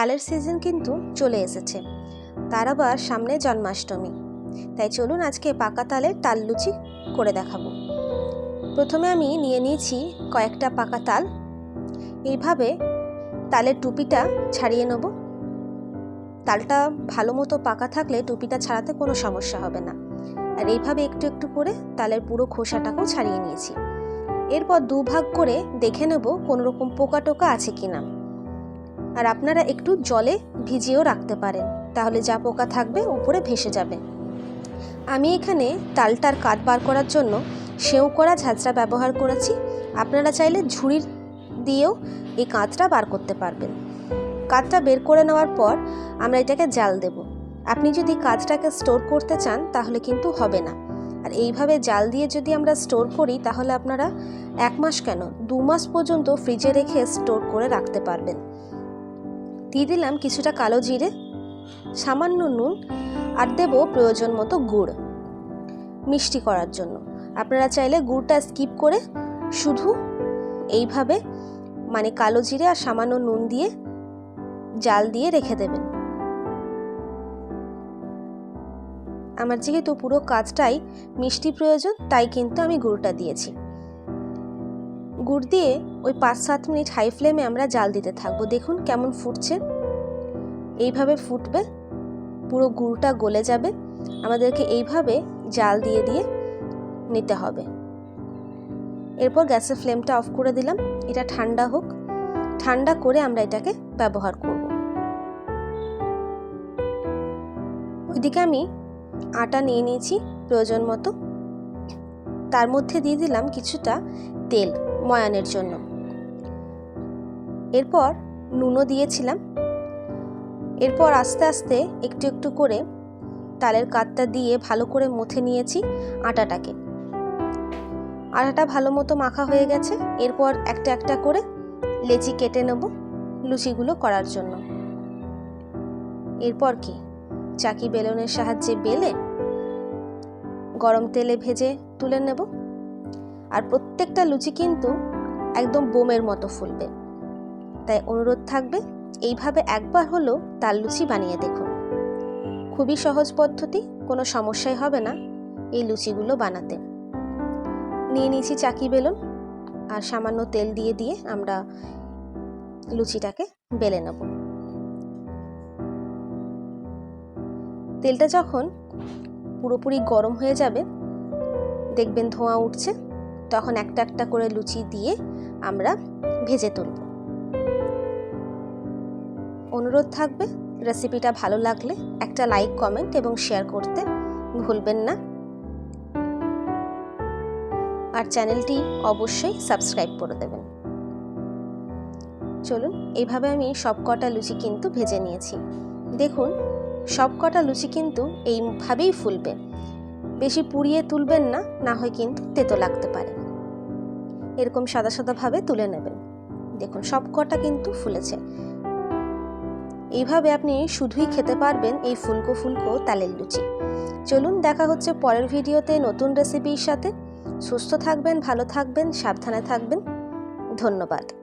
তালের সিজন কিন্তু চলে এসেছে। তার আবার সামনে জন্মাষ্টমী। তাই চলুন আজকে পাকা তালের তাল লুচি করে দেখাবো। প্রথমে আমি নিয়ে নিয়েছি কয়েকটা পাকা তাল। এইভাবে তালের টুপিটা ছাড়িয়ে নেব। তালটা ভালো মতো পাকা থাকলে টুপিটা ছাড়াতে কোনো সমস্যা হবে না। আর এইভাবে একটু একটু করে তালের পুরো খোসাটাকেও ছাড়িয়ে নিয়েছি। এরপর দুভাগ করে দেখে নেব কোনো রকম পোকা টোকা আছে কি না আর আপনারা একটু জলে ভিজিয়েও রাখতে পারেন, তাহলে যা পোকা থাকবে উপরে ভেসে যাবে। আমি এখানে তালটার কাঠ বার করার জন্য সেও করা ঝাঁঝরা ব্যবহার করেছি। আপনারা চাইলে ঝুড়ির দিয়েও এই কাঁচটা বার করতে পারবেন। কাঁচটা বের করে নেওয়ার পর আমরা এটাকে জাল দেব। আপনি যদি কাঁচটাকে স্টোর করতে চান, তাহলে কিন্তু হবে না। আর এইভাবে জাল দিয়ে যদি আমরা স্টোর করি, তাহলে আপনারা এক মাস কেন, দু মাস পর্যন্ত ফ্রিজে রেখে স্টোর করে রাখতে পারবেন। দিয়ে দিলাম কিছুটা কালো জিরে, সামান্য নুন, আর দেব প্রয়োজন মতো গুড় মিষ্টি করার জন্য। আপনারা চাইলে গুড়টা স্কিপ করে শুধু এইভাবে মানে কালো জিরে আর সামান্য নুন দিয়ে জাল দিয়ে রেখে দেবেন। আমার যেহেতু পুরো কাজটাই মিষ্টি প্রয়োজন, তাই কিন্তু আমি গুড়টা দিয়েছি। গুড় দিয়ে ওই পাঁচ সাত মিনিট হাই ফ্লেমে আমরা জাল দিতে থাকব। দেখুন কেমন ফুটছে। এইভাবে ফুটবে, পুরো গুড়টা গলে যাবে। আমাদেরকে এইভাবে জাল দিয়ে দিয়ে নিতে হবে। এরপর গ্যাসের ফ্লেমটা অফ করে দিলাম। এটা ঠান্ডা হোক। ঠান্ডা করে আমরা এটাকে ব্যবহার করব। ওইদিকে আমি আটা নিয়ে নিয়েছি প্রয়োজন মতো। তার মধ্যে দিয়ে দিলাম কিছুটা তেল। ময়ানের জন্য। এরপর নুনও দিয়েছিলাম। এরপর আস্তে আস্তে একটু একটু করে তালের কাতটা দিয়ে ভালো করে মথে নিয়েছি আটাটাকে। আটাটা ভালো মতো মাখা হয়ে গেছে। এরপর একটা একটা করে লেচি কেটে নেব লুচিগুলো করার জন্য। এরপর কি? চাকি বেলনের সাহায্যে বেলে গরম তেলে ভেজে তুলে নেব। আর প্রত্যেকটা লুচি কিন্তু একদম বোমের মতো ফুলবে। তাই অনুরোধ থাকবে, এইভাবে একবার হলেও তাল লুচি বানিয়ে দেখুন। খুবই সহজ পদ্ধতি, কোনো সমস্যাই হবে না এই লুচিগুলো বানাতে। নিয়ে নিয়েছি চাকি বেলুন আর সামান্য তেল দিয়ে দিয়ে আমরা লুচিটাকে বেলে নেব। তেলটা যখন পুরোপুরি গরম হয়ে যাবে, দেখবেন ধোঁয়া উঠছে। তখন একটা একটা করে লুচি দিয়ে আমরা ভেজে তুলব। অনুরোধ থাকবে রেসিপিটা ভালো লাগলে একটা লাইক কমেন্ট এবং শেয়ার করতে ভুলবেন না। আর চ্যানেলটি অবশ্যই সাবস্ক্রাইব করে দেবেন। চলুন এইভাবে আমি সব কটা লুচি কিন্তু ভেজে নিয়েছি। দেখুন সব কটা লুচি কিন্তু এইভাবেই ফুলবে। বেশি পুড়িয়ে তুলবেন না না হয় কিন্তু তেতো লাগতে পারে। এরকম সাদা সাদাভাবে তুলে নেবেন। দেখুন, সব কটা কিন্তু ফুলেছে। এইভাবে আপনি শুধুই খেতে পারবেন এই ফুলকো ফুলকো তালের লুচি। চলুন, দেখা হচ্ছে পরের ভিডিওতে নতুন রেসিপির সাথে। সুস্থ থাকবেন, ভালো থাকবেন, সাবধানে থাকবেন। ধন্যবাদ।